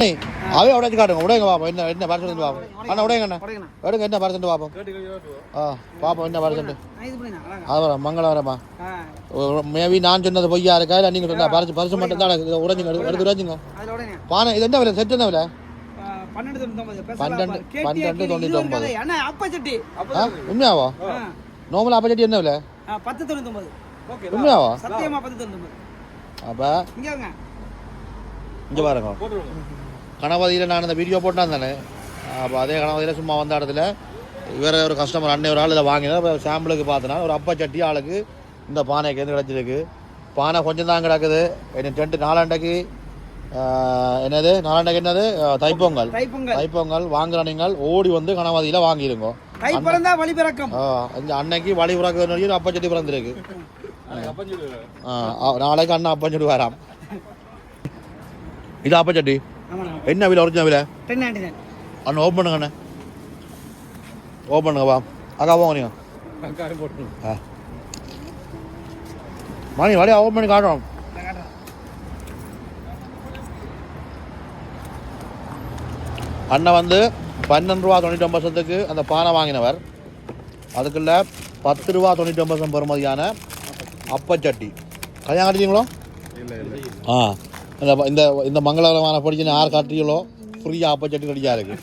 அவே உடைச்சு காட்டுங்க. உடைங்க பாப்போம். என்ன என்ன பர்சன்ட் பாப்போம். அண்ணா உடைங்க அண்ணா. எடுங்க என்ன பர்சன்ட் பாப்போம். ஆ பாப்போம் என்ன பர்சன்ட். அது வர மங்களம் வரமா ஆ, மேபி நான் சொன்னது பொய்யா இருக்கா? இல்லை நீங்கள் சொன்னா பரிசு பரிசு மட்டும் தான் உடைஞ்சுங்க எடுத்து உடைஞ்சுங்க. பானை இது என்ன விலை? செட் என்ன விலை? பன்னெண்டு பன்னெண்டு- அப்பச்சட்டி. ஆ உண்மையாவா? நார்மல் ஆப்போசிட் என்ன விலை? பத்து தொண்ணூத்தொன்பது. உண்மையாவா? சத்தியமா பத்து தொண்ணூத்தொன்பது. அப்போ இங்க வாங்க. இங்கே பாருங்க. கணபதியில் நான் இந்த வீடியோ போட்டேன் தானே? அப்போ அதே கணபதியில் சும்மா வந்த இடத்துல வேற ஒரு கஸ்டமர் அன்னை ஒரு ஆள் இதை வாங்கினா சாம்பிளுக்கு பார்த்தனா ஒரு அப்பா சட்டி ஆளுக்கு இந்த பானைக்கு வந்து கிடச்சிருக்கு. பானை கொஞ்சம் தான் கிடக்குது. எனக்கு ரெண்டு நாலாண்டைக்கு என்னது? நாலாண்டைக்கு என்னது? தைப்பொங்கல். தைப்பொங்கல். வாங்குற நீங்கள் ஓடி வந்து வழி பிறக்கும். ஆஹ், இந்த அன்னைக்கு வழி பிறகு ஒரு அப்பா சட்டி பிறந்திருக்கு. நாளைக்கு அண்ணன் அப்பா சட்டி வராம். இது அப்பா சட்டி? ஆமாண்ணா. என்ன விலை ஒரிஜினல் விலை? 10.99. அண்ணா ஓப்பன் பண்ணுங்க அண்ணா ஓப்பன் பண்ணுங்க வா அக்கா போங்க நீங்க ஆ. மணி வழியா ஓப்பன் பண்ணி காட்டுறோம். நான். அண்ணன் வந்து பன்னெண்டு ரூபா தொண்ணூற்றி ஒன்பது சத்துக்கு அந்த பானை வாங்கினவர். அதுக்குள்ள பத்து ரூபா தொண்ணூற்றி ஒன்பது பெறுமதியான அப்பச்சட்டி. கல்யாணம் காட்டுறீங்களோ ஆ. இந்த இந்த இந்த மங்களகரமான படிச்சு யார் காட்டுறீங்களோ ஃப்ரீயாக அப்பச்சட்டி ரெடியாக இருக்கு